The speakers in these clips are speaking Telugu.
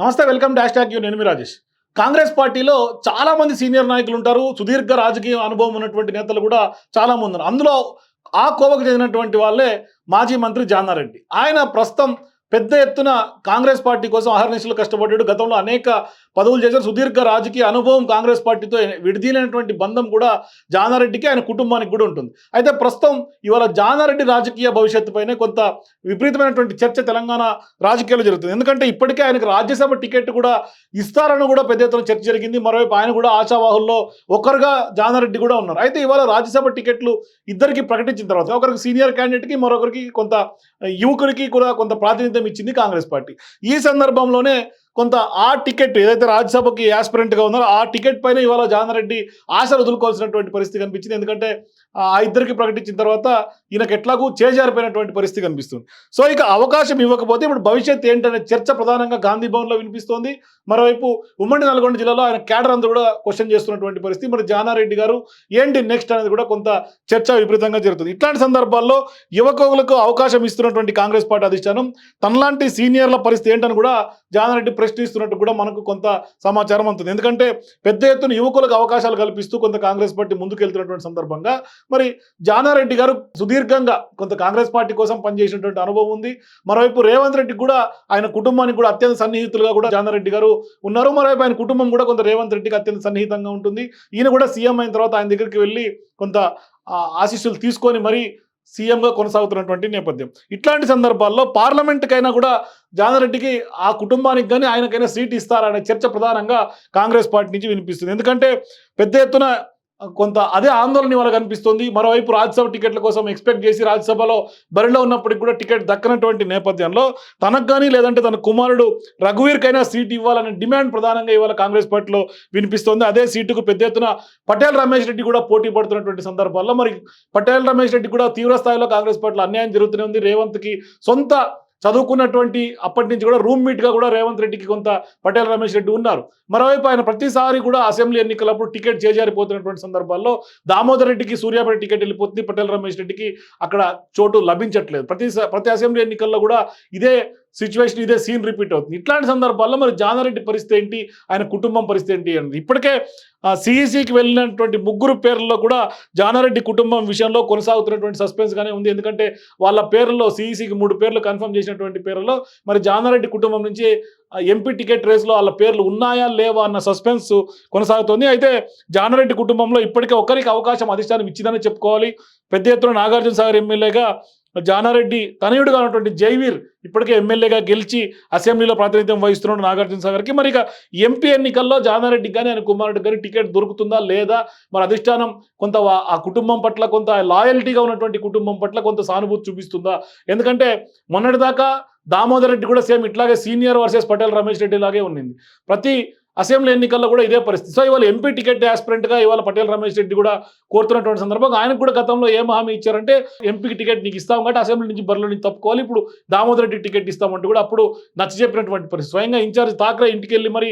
నమస్తే వెల్కమ్ డాష్ ట్యాగ్ యూ నేను మీ రాజేష్. కాంగ్రెస్ పార్టీలో చాలా మంది సీనియర్ నాయకులు ఉంటారు. సుదీర్ఘ రాజకీయ అనుభవం ఉన్నటువంటి నేతలు కూడా చాలా మంది ఉన్నారు. అందులో ఆ కోవకు చెందినటువంటి వాళ్ళే మాజీ మంత్రి జానారెడ్డి. ఆయన ప్రస్తుతం పెద్ద ఎత్తున కాంగ్రెస్ పార్టీ కోసం అహర్నిశలు కష్టపడ్డాడు. గతంలో అనేక పదవులు చేశారు. సుదీర్ఘ రాజకీయ అనుభవం కాంగ్రెస్ పార్టీతో విడదీలైనటువంటి బంధం కూడా జానారెడ్డికి ఆయన కుటుంబానికి కూడా ఉంటుంది. అయితే ప్రస్తుతం ఇవాళ జానారెడ్డి రాజకీయ భవిష్యత్తు పైనే కొంత విపరీతమైనటువంటి చర్చ తెలంగాణ రాజకీయాల్లో జరుగుతుంది. ఎందుకంటే ఇప్పటికే ఆయనకు రాజ్యసభ టికెట్ కూడా ఇస్తారని కూడా పెద్ద ఎత్తున చర్చ జరిగింది. మరోవైపు ఆయన కూడా ఆశావాహుల్లో ఒకరుగా జానారెడ్డి కూడా ఉన్నారు. అయితే ఇవాళ రాజ్యసభ టికెట్లు ఇద్దరికి ప్రకటించిన తర్వాత ఒకరికి సీనియర్ క్యాండిడేట్కి మరొకరికి కొంత యువకుడికి కూడా కొంత ప్రాతినిధ్యం ఇచ్చింది కాంగ్రెస్ పార్టీ. ఈ సందర్భంలోనే కొంత ఆ టికెట్ ఏదైతే రాజ్యసభకి యాస్పిరెంట్గా ఉన్నారో ఆ టికెట్ పైన ఇవాళ జానారెడ్డి ఆశలు వదులుకోవాల్సినటువంటి పరిస్థితి కనిపించింది. ఎందుకంటే ఆ ఇద్దరికి ప్రకటించిన తర్వాత ఈయనకు ఎట్లాగూ చేజారిపోయినటువంటి పరిస్థితి కనిపిస్తుంది. సో ఇక అవకాశం ఇవ్వకపోతే ఇప్పుడు భవిష్యత్ ఏంటనే చర్చ ప్రధానంగా గాంధీ భవన్లో వినిపిస్తోంది. మరోవైపు ఉమ్మడి నల్గొండ జిల్లాలో ఆయన క్యాడర్ అందరూ కూడా క్వశ్చన్ చేస్తున్నటువంటి పరిస్థితి. మరి జానారెడ్డి గారు ఏంటి నెక్స్ట్ అనేది కూడా కొంత చర్చ విపరీతంగా జరుగుతుంది. ఇట్లాంటి సందర్భాల్లో యువకులకు అవకాశం ఇస్తున్నటువంటి కాంగ్రెస్ పార్టీ అధిష్టానం తనలాంటి సీనియర్ల పరిస్థితి ఏంటని కూడా జానారెడ్డి ప్రశ్నిస్తున్నట్టు కూడా మనకు కొంత సమాచారం అందుతుంది. ఎందుకంటే పెద్ద ఎత్తున యువకులకు అవకాశాలు కల్పిస్తూ కొంత కాంగ్రెస్ పార్టీ ముందుకెళ్తున్నటువంటి సందర్భంగా మరి జానారెడ్డి గారు సుదీర్ఘంగా కొంత కాంగ్రెస్ పార్టీ కోసం పనిచేసినటువంటి అనుభవం ఉంది. మరోవైపు రేవంత్ రెడ్డి కూడా ఆయన కుటుంబానికి కూడా అత్యంత సన్నిహితులుగా కూడా జానారెడ్డి గారు ఉన్నారు. మరోవైపు ఆయన కుటుంబం కూడా కొంత రేవంత్ రెడ్డికి అత్యంత సన్నిహితంగా ఉంటుంది. ఈయన కూడా సీఎం అయిన తర్వాత ఆయన దగ్గరికి వెళ్ళి కొంత ఆశీస్సులు తీసుకొని మరి సీఎంగా కొనసాగుతున్నటువంటి నేపథ్యం. ఇట్లాంటి సందర్భాల్లో పార్లమెంట్కైనా కూడా జానారెడ్డికి ఆ కుటుంబానికి కానీ ఆయనకైనా సీట్ ఇస్తారనే చర్చ ప్రధానంగా కాంగ్రెస్ పార్టీ నుంచి వినిపిస్తుంది. ఎందుకంటే పెద్ద ఎత్తున కొంత అదే ఆందోళన ఇవాళ కనిపిస్తుంది. మరోవైపు రాజ్యసభ టికెట్ల కోసం ఎక్స్పెక్ట్ చేసి రాజ్యసభలో బరిలో ఉన్నప్పటికీ కూడా టికెట్ దక్కనటువంటి నేపథ్యంలో తనకు కానీ లేదంటే తన కుమారుడు రఘువీర్కైనా సీట్ ఇవ్వాలనే డిమాండ్ ప్రధానంగా ఇవాళ కాంగ్రెస్ పార్టీలో వినిపిస్తోంది. అదే సీటుకు పెద్ద ఎత్తున పటేల్ రమేష్ రెడ్డి కూడా పోటీ పడుతున్నటువంటి సందర్భాల్లో మరి పటేల్ రమేష్ రెడ్డి కూడా తీవ్ర స్థాయిలో కాంగ్రెస్ పార్టీలో అన్యాయం జరుగుతూనే ఉంది. రేవంత్కి సొంత చదువుకున్నటువంటి అప్పటి నుంచి కూడా రూమ్మీట్గా కూడా రేవంత్ రెడ్డికి కొంత పటేల్ రమేష్ రెడ్డి ఉన్నారు. మరోవైపు ఆయన ప్రతిసారి కూడా అసెంబ్లీ ఎన్నికలప్పుడు టికెట్ చేజారిపోతున్నటువంటి సందర్భాల్లో దామోదర్ రెడ్డికి సూర్యాపేట టికెట్ వెళ్ళిపోతుంది పటేల్ రమేష్ రెడ్డికి అక్కడ చోటు లభించట్లేదు. ప్రతి ప్రతి అసెంబ్లీ ఎన్నికల్లో కూడా ఇదే సిచ్యువేషన్ ఇదే సీన్ రిపీట్ అవుతుంది. ఇట్లాంటి సందర్భాల్లో మరి జానారెడ్డి పరిస్థితి ఏంటి? ఆయన కుటుంబం పరిస్థితి ఏంటి అనేది ఇప్పటికే సిఈసికి వెళ్ళినటువంటి ముగ్గురు పేర్లలో కూడా జానారెడ్డి కుటుంబం విషయంలో కొనసాగుతున్నటువంటి సస్పెన్స్ గానే ఉంది. ఎందుకంటే వాళ్ళ పేర్లలో సిఈసికి మూడు పేర్లు కన్ఫర్మ్ చేసినటువంటి పేర్లలో మరి జానారెడ్డి కుటుంబం నుంచి ఎంపీ టికెట్ రేస్లో వాళ్ళ పేర్లు ఉన్నాయా లేవా అన్న సస్పెన్స్ కొనసాగుతోంది. అయితే జానారెడ్డి కుటుంబంలో ఇప్పటికే ఒకరికి అవకాశం అధిష్టానం ఇచ్చిందని చెప్పుకోవాలి. పెద్ద ఎత్తున నాగార్జున సాగర్ ఎమ్మెల్యేగా జానారెడ్డి తనయుడుగా ఉన్నటువంటి జైవీర్ ఇప్పటికే ఎమ్మెల్యేగా గెలిచి అసెంబ్లీలో ప్రాతినిధ్యం వహిస్తున్నాడు నాగార్జున సాగర్కి. మరి ఇక ఎంపీ ఎన్నికల్లో జానారెడ్డి కానీ ఆయన కుమారుడికి కానీ టికెట్ దొరుకుతుందా లేదా? మరి అధిష్టానం కొంత ఆ కుటుంబం పట్ల కొంత లాయల్టీగా ఉన్నటువంటి కుటుంబం పట్ల కొంత సానుభూతి చూపిస్తుందా? ఎందుకంటే మొన్నటిదాకా దామోదర్ రెడ్డి కూడా సేమ్ ఇట్లాగే సీనియర్ వర్సెస్ పటేల్ రమేష్ రెడ్డి లాగే ఉన్నింది. ప్రతి అసెంబ్లీ ఎన్నికల్లో కూడా ఇదే పరిస్థితి. సో ఇవాళ ఎంపీ టికెట్ యాస్పిరెంట్గా ఇవాళ పటేల్ రమేష్ రెడ్డి కూడా కోరుతున్నటువంటి సందర్భంగా ఆయనకు కూడా గతంలో ఏం హామీ ఇచ్చారంటే ఎంపీకి టికెట్ నీకు ఇస్తాం కాబట్టి అసెంబ్లీ నుంచి బరిలో నుంచి తప్పుకోవాలి. ఇప్పుడు దామోదర్ రెడ్డి టికెట్ ఇస్తామంటూ కూడా అప్పుడు నచ్చ చెప్పినటువంటి పరిస్థితి. స్వయంగా ఇన్ఛార్జ్ థాక్రే ఇంటికి వెళ్ళి మరి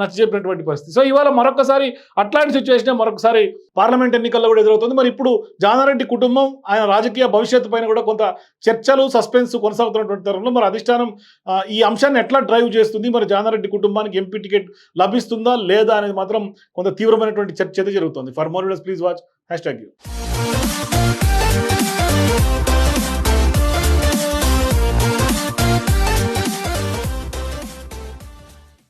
నచ్చ చెప్పినటువంటి పరిస్థితి. సో ఇవాళ మరొకసారి అట్లాంటి సిచ్యువేషన్ మరొకసారి పార్లమెంట్ ఎన్నికల్లో కూడా ఎదురవుతుంది. మరి ఇప్పుడు జానారెడ్డి కుటుంబం ఆయన రాజకీయ భవిష్యత్తు పైన కూడా కొంత చర్చలు సస్పెన్స్ కొనసాగుతున్నటువంటి తరంలో మరి అధిష్టానం ఈ అంశాన్ని ఎట్లా డ్రైవ్ చేస్తుంది? మరి జానారెడ్డి కుటుంబానికి ఎంపీ టికెట్ లభిస్తుందా లేదా అనేది మాత్రం కొంత తీవ్రమైనటువంటి చర్చ అయితే జరుగుతుంది. For more please watch hashtag you